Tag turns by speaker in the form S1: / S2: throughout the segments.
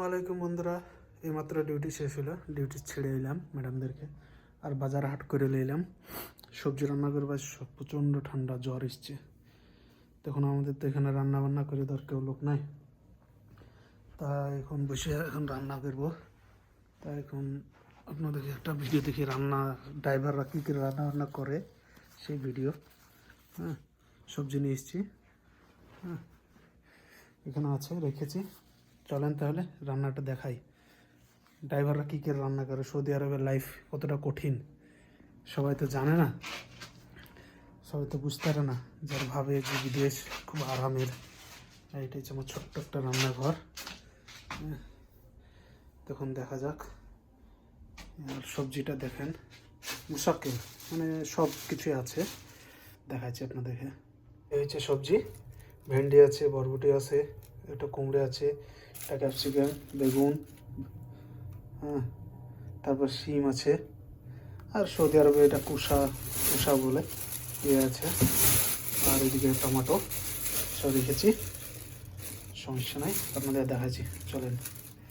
S1: আসসালামাইকুম বন্ধুরা, এইমাত্র ডিউটি শেষ হলো। ডিউটি ছেড়ে এলাম ম্যাডামদেরকে আর বাজার হাট করে এলাম। সবজি রান্না করবার প্রচণ্ড ঠান্ডা, জ্বর এসছে। তখন আমাদের তো এখানে রান্না বান্না করে দর কেউ লোক নাই। তা এখন বসে এখন রান্না করব। তা এখন আপনাদেরকে একটা ভিডিও দেখি, রান্না, ড্রাইভাররা কী করে রান্না বান্না করে, সেই ভিডিও হ্যাঁ সবজি নিয়ে এসেছি। হ্যাঁ এখানে আছে, রেখেছি। চলেন তাহলে রান্নাটা দেখাই। ড্রাইভাররা কী করে রান্না করে? সৌদি আরবের লাইফ কতটা কঠিন? সবাই তো জানে না। সবাই তো বুঝতে পারে না যার ভাবে যে বিদেশ খুব আরামের। আর এটা হচ্ছে আমার ছোট্ট একটা রান্নাঘর। হ্যাঁ। তখন দেখা যাক। আর সবজিটা দেখেন। মুসাক্কিল মানে সব কিছুই আছে। দেখাচ্ছি আপনাদেরকে। এই হচ্ছে সবজি। ভেন্ডি আছে, বরবটি আছে। একটা কুমড়ে আছে, একটা ক্যাপসিকাম বেগুন হ্যাঁ তারপর শিম আছে, আর সৌদি আরবে এটা কুষা কুষা বলে ইয়ে আছে, আর এদিকে টমেটো, সব রেখেছি, সমস্যা নাই, আপনাদের দেখাচ্ছি, চলেন।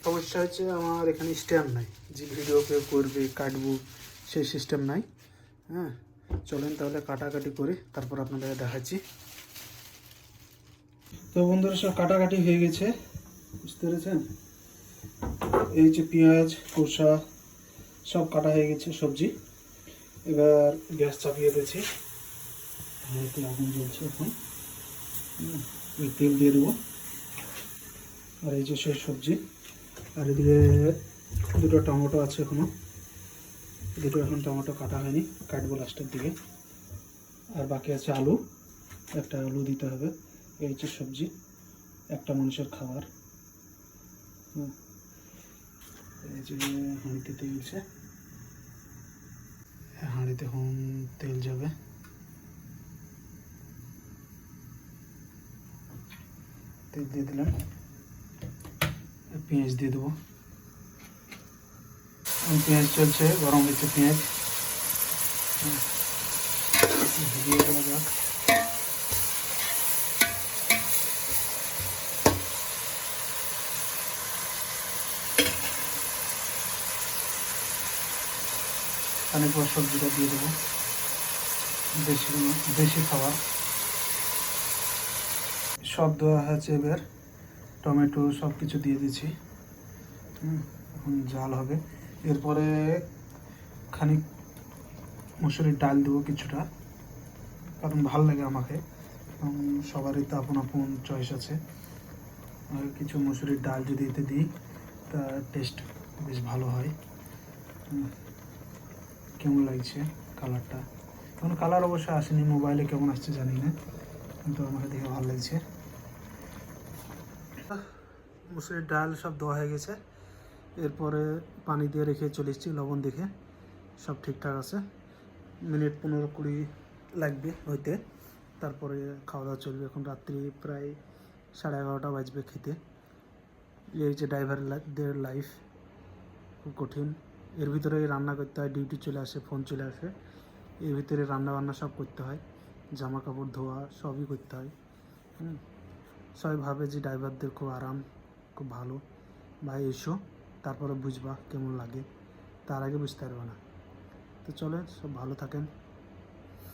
S1: সমস্যা হচ্ছে আমার এখানে স্ট্যাম্প নাই, যে ভিডিও কেউ করবে, কাটবো, সেই সিস্টেম নাই হ্যাঁ চলেন তাহলে কাটাকাটি করি তারপর আপনাদের দেখাচ্ছি। তো বন্ধুরা সব কাটাকাটি হয়ে গেছে, বুঝতে পেরেছেন? এই যে পেঁয়াজ কষা সব কাটা হয়ে গেছে সবজি। এবার গ্যাস চাপিয়ে দিয়েছি। হাঁড়িতে আগুন জ্বলছে এখন। তেল দিয়ে দেবো। আর এই যে সেই সবজি। আর এদিকে দুটো টমেটো আছে এখনও। দুটো এখন টমেটো কাটা হয়নি, কাটবো লাস্টের দিকে। আর বাকি আছে আলু। একটা আলু দিতে হবে। এই হচ্ছে সবজি, একটা মানুষের খাবার। হুম। হাঁড়িতে তেল হাঁড়িতে এখন তেল যাবে। তেল দিয়ে দিলাম। পেঁয়াজ দিয়ে দেবো। পেঁয়াজ চলছে, গরম হচ্ছে পেঁয়াজ। হুম। দিয়ে দেওয়া যাক। খানিক পর সবজিটা দিয়ে দেবো। বেশি বেশি খাবার। সব দেওয়া হয়েছে এবার। টমেটো সব কিছু দিয়ে হুম, এখন জাল হবে। এরপরে খানিক মুসুরির ডাল দেবো কিছুটা। কারণ ভালো লাগে আমাকে। সবারই তো আপন আপন চয়েস আছে। কিছু মুসুরির ডাল যদি এতে দিই তা টেস্ট বেশ ভালো হয়। কেমন লাগছে কালারটা এখন কালার অবশ্য আসেনি মোবাইলে কেমন আসছে জানি না, কিন্তু আমাকে দেখে ভালো লাগছে। মুসুরির ডাল সব দেওয়া হয়ে গেছে, এরপরে পানি দিয়ে রেখে চলে এসেছি লবণ দেখে, সব ঠিকঠাক আছে। মিনিট পনেরো কুড়ি লাগবে হইতে, তারপরে খাওয়া দাওয়া চলবে। এখন রাত্রি প্রায় সাড়ে এগারোটা বাজবে খেতে। এই যে ড্রাইভারদের লাইফ খুব কঠিন। এর ভিতরে রান্না করতে হয় ডিউটি চলে আসে ফোন চলে আসে। এর ভিতরে রান্না বান্না সব করতে হয় জামা কাপড় ধোয়া সবই করতে হয়। হুম। সবাই ভাবে যে ড্রাইভারদের খুব আরাম, খুব ভালো। ভাই, এসো, তারপরে বুঝবা কেমন লাগে। তার আগে বুঝতে পারবে না। তো চলে সব ভালো থাকেন।